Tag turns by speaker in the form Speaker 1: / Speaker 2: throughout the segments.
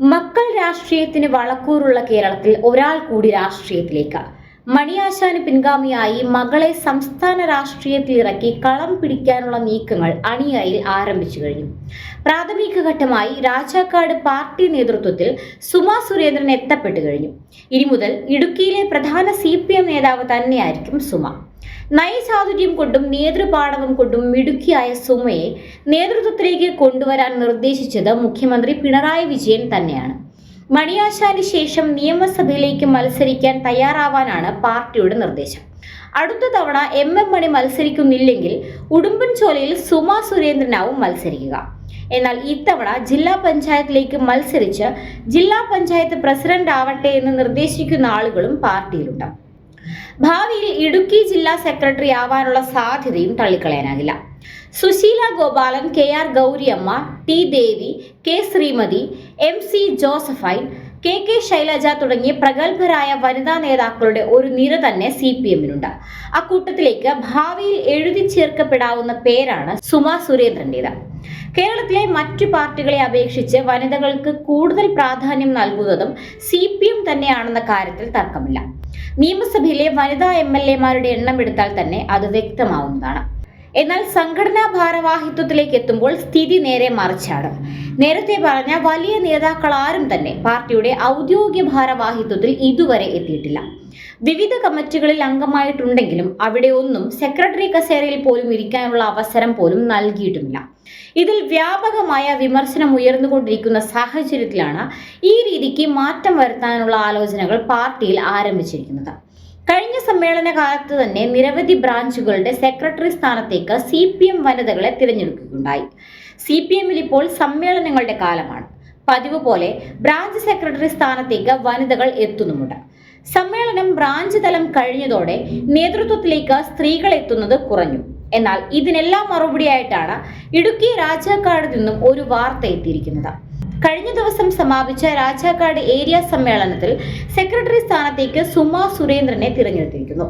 Speaker 1: മക്കൾ രാഷ്ട്രീയത്തിന് വളക്കൂറുള്ള കേരളത്തിൽ ഒരാൾ കൂടി രാഷ്ട്രീയത്തിലേക്ക് മണിയാശാന് പിൻഗാമിയായി മകളെ സംസ്ഥാന രാഷ്ട്രീയത്തിൽ ഇറക്കി കളം പിടിക്കാനുള്ള നീക്കങ്ങൾ അണിയായി ആരംഭിച്ചു കഴിഞ്ഞു. പ്രാഥമിക ഘട്ടമായി രാജാക്കാട് പാർട്ടി നേതൃത്വത്തിൽ സുമാ സുരേന്ദ്രൻ എത്തപ്പെട്ടു കഴിഞ്ഞു. ഇനി മുതൽ ഇടുക്കിയിലെ പ്രധാന സി നേതാവ് തന്നെയായിരിക്കും സുമ. നയചാതുര്യം കൊണ്ടും നേതൃപാടവം കൊണ്ടും മിടുക്കിയായ സുമയെ നേതൃത്വത്തിലേക്ക് കൊണ്ടുവരാൻ നിർദ്ദേശിച്ചത് മുഖ്യമന്ത്രി പിണറായി വിജയൻ തന്നെയാണ്. മണിയാശാന് ശേഷം നിയമസഭയിലേക്ക് മത്സരിക്കാൻ തയ്യാറാവാനാണ് പാർട്ടിയുടെ നിർദ്ദേശം. അടുത്ത തവണ എം എം മണി മത്സരിക്കുന്നില്ലെങ്കിൽ ഉടുമ്പൻചോലയിൽ സുമ സുരേന്ദ്രനാവും മത്സരിക്കുക. എന്നാൽ ഇത്തവണ ജില്ലാ പഞ്ചായത്തിലേക്ക് മത്സരിച്ച് ജില്ലാ പഞ്ചായത്ത് പ്രസിഡന്റ് ആവട്ടെ എന്ന് നിർദ്ദേശിക്കുന്ന ആളുകളും പാർട്ടിയിലുണ്ട്. ഭാവിയിൽ ഇടുക്കി ജില്ലാ സെക്രട്ടറി ആവാനുള്ള സാധ്യതയും തള്ളിക്കളയാനാകില്ല. Sushila Gopalan K R Gouriamma T Devi K Sreemathi M C Josephine K K Shailaja തുടങ്ങിയ പ്രഗത്ഭരായ വനിതാ നേതാക്കളുടെ ഒരു നിര തന്നെ സി പി എമ്മിനുണ്ട്. അക്കൂട്ടത്തിലേക്ക് ഭാവിയിൽ എഴുതി ചേർക്കപ്പെടാവുന്ന പേരാണ് സുമ സുരേന്ദ്രന്റേത്. കേരളത്തിലെ മറ്റു പാർട്ടികളെ അപേക്ഷിച്ച് വനിതകൾക്ക് കൂടുതൽ പ്രാധാന്യം നൽകുന്നതും സി പി എം തന്നെയാണെന്ന കാര്യത്തിൽ തർക്കമില്ല. നിയമസഭയിലെ വനിതാ എം എൽ എമാരുടെ എണ്ണം എടുത്താൽ തന്നെ അത് വ്യക്തമാവുന്നതാണ്. എന്നാൽ സംഘടനാ ഭാരവാഹിത്വത്തിലേക്ക് എത്തുമ്പോൾ സ്ഥിതി നേരെ മറിച്ചാണ്. നേരത്തെ പറഞ്ഞ വലിയ നേതാക്കൾ ആരും തന്നെ പാർട്ടിയുടെ ഔദ്യോഗിക ഭാരവാഹിത്വത്തിൽ ഇതുവരെ എത്തിയിട്ടില്ല. വിവിധ കമ്മിറ്റികളിൽ അംഗമായിട്ടുണ്ടെങ്കിലും അവിടെ ഒന്നും സെക്രട്ടറി കസേരയിൽ പോലും ഇരിക്കാനുള്ള അവസരം പോലും നൽകിയിട്ടുമില്ല. ഇതിൽ വ്യാപകമായ വിമർശനം ഉയർന്നുകൊണ്ടിരിക്കുന്ന സാഹചര്യത്തിലാണ് ഈ രീതിക്ക് മാറ്റം വരുത്താനുള്ള ആലോചനകൾ പാർട്ടിയിൽ ആരംഭിച്ചിരിക്കുന്നത്. കഴിഞ്ഞ സമ്മേളന കാലത്ത് തന്നെ നിരവധി ബ്രാഞ്ചുകളുടെ സെക്രട്ടറി സ്ഥാനത്തേക്ക് സി പി എം വനിതകളെ തിരഞ്ഞെടുക്കുകയുണ്ടായി. സി പി എമ്മിൽ ഇപ്പോൾ സമ്മേളനങ്ങളുടെ കാലമാണ്. പതിവ് പോലെ ബ്രാഞ്ച് സെക്രട്ടറി സ്ഥാനത്തേക്ക് വനിതകൾ എത്തുന്നുമുണ്ട്. സമ്മേളനം ബ്രാഞ്ച് തലം കഴിഞ്ഞതോടെ നേതൃത്വത്തിലേക്ക് സ്ത്രീകൾ എത്തുന്നത് കുറഞ്ഞു. എന്നാൽ ഇതിനെല്ലാം മറുപടിയായിട്ടാണ് ഇടുക്കി രാജാക്കാട് നിന്നും ഒരു വാർത്ത എത്തിയിരിക്കുന്നത്. കഴിഞ്ഞ ദിവസം സമാപിച്ച രാജാക്കാട് ഏരിയ സമ്മേളനത്തിൽ സെക്രട്ടറി സ്ഥാനത്തേക്ക് സുമ സുരേന്ദ്രനെ തിരഞ്ഞെടുത്തിരിക്കുന്നു.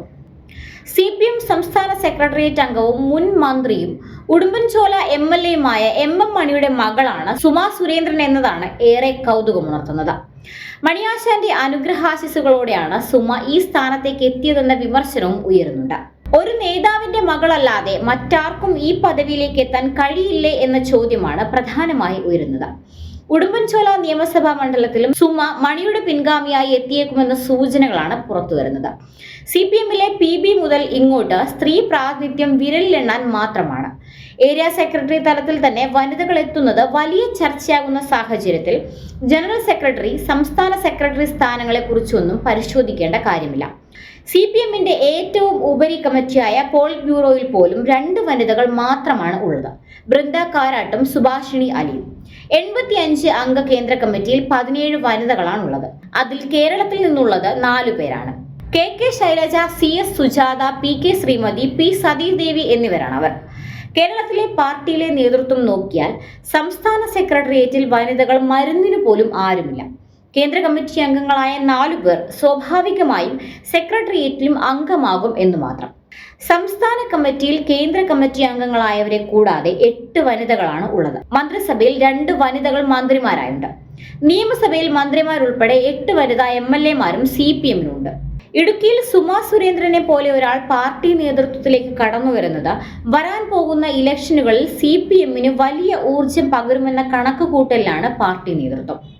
Speaker 1: സി പി എം സംസ്ഥാന സെക്രട്ടേറിയറ്റ് അംഗവും മുൻ മന്ത്രിയും ഉടുമ്പൻചോല എം എൽ എയുമായ എം എം മണിയുടെ മകളാണ് സുമ സുരേന്ദ്രൻ എന്നതാണ് ഏറെ കൗതുകമുണർത്തുന്നത് മണിയാശാന്റെ അനുഗ്രഹാശിസുകളോടെയാണ് സുമ ഈ സ്ഥാനത്തേക്ക് എത്തിയതെന്ന വിമർശനവും ഉയരുന്നുണ്ട്. ഒരു നേതാവിന്റെ മകളല്ലാതെ മറ്റാർക്കും ഈ പദവിയിലേക്ക് എത്താൻ കഴിയില്ലേ എന്ന ചോദ്യമാണ് പ്രധാനമായി ഉയരുന്നത്. ഉടുമ്പൻചോല നിയമസഭാ മണ്ഡലത്തിലും സുമ മണിയുടെ പിൻഗാമിയായി എത്തിയേക്കുമെന്ന സൂചനകളാണ് പുറത്തുവരുന്നത്. സി പി എമ്മിലെ പി ബി മുതൽ ഇങ്ങോട്ട് സ്ത്രീ പ്രാതിനിധ്യം വിരലിലെണ്ണാൻ മാത്രമാണ്. ഏരിയ സെക്രട്ടറി തലത്തിൽ തന്നെ വനിതകൾ എത്തുന്നത് വലിയ ചർച്ചയാകുന്ന സാഹചര്യത്തിൽ ജനറൽ സെക്രട്ടറി സംസ്ഥാന സെക്രട്ടറി സ്ഥാനങ്ങളെ കുറിച്ചൊന്നും പരിശോധിക്കേണ്ട കാര്യമില്ല. സി പി എമ്മിന്റെ ഏറ്റവും ഉപരി കമ്മിറ്റിയായ പോൾ ബ്യൂറോയിൽ പോലും രണ്ട് വനിതകൾ മാത്രമാണ് ഉള്ളത്. ബൃന്ദ കാരാട്ടും സുഭാഷിണി അലിയും. എൺപത്തി അഞ്ച് അംഗ കേന്ദ്ര കമ്മിറ്റിയിൽ പതിനേഴ് വനിതകളാണുള്ളത് അതിൽ കേരളത്തിൽ നിന്നുള്ളത് നാലു പേരാണ്. K K Shailaja C S Sujatha P K Sreemathi P Sathidevi എന്നിവരാണ് അവർ. കേരളത്തിലെ പാർട്ടിയിലെ നേതൃത്വം നോക്കിയാൽ സംസ്ഥാന സെക്രട്ടേറിയറ്റിൽ വനിതകൾ മരുന്നിനു പോലും ആരുമില്ല. കേന്ദ്ര കമ്മിറ്റി അംഗങ്ങളായ നാലു പേർ സ്വാഭാവികമായും സെക്രട്ടേറിയറ്റിലും അംഗമാകും എന്ന് മാത്രം. സംസ്ഥാന കമ്മിറ്റിയിൽ കേന്ദ്ര കമ്മിറ്റി അംഗങ്ങളായവരെ കൂടാതെ എട്ട് വനിതകളാണ് ഉള്ളത്. മന്ത്രിസഭയിൽ രണ്ട് വനിതകൾ മന്ത്രിമാരായുണ്ട്. നിയമസഭയിൽ മന്ത്രിമാരുൾപ്പെടെ എട്ട് വനിതാ എം എൽ എമാരും സി പി എമ്മിനുണ്ട്. ഇടുക്കിയിൽ സുമാ സുരേന്ദ്രനെ പോലെ ഒരാൾ പാർട്ടി നേതൃത്വത്തിലേക്ക് കടന്നു വരുന്നത് വരാൻ പോകുന്ന ഇലക്ഷനുകളിൽ സി പി എമ്മിന് വലിയ ഊർജം പകരുമെന്ന കണക്കുകൂട്ടലിലാണ് പാർട്ടി നേതൃത്വം.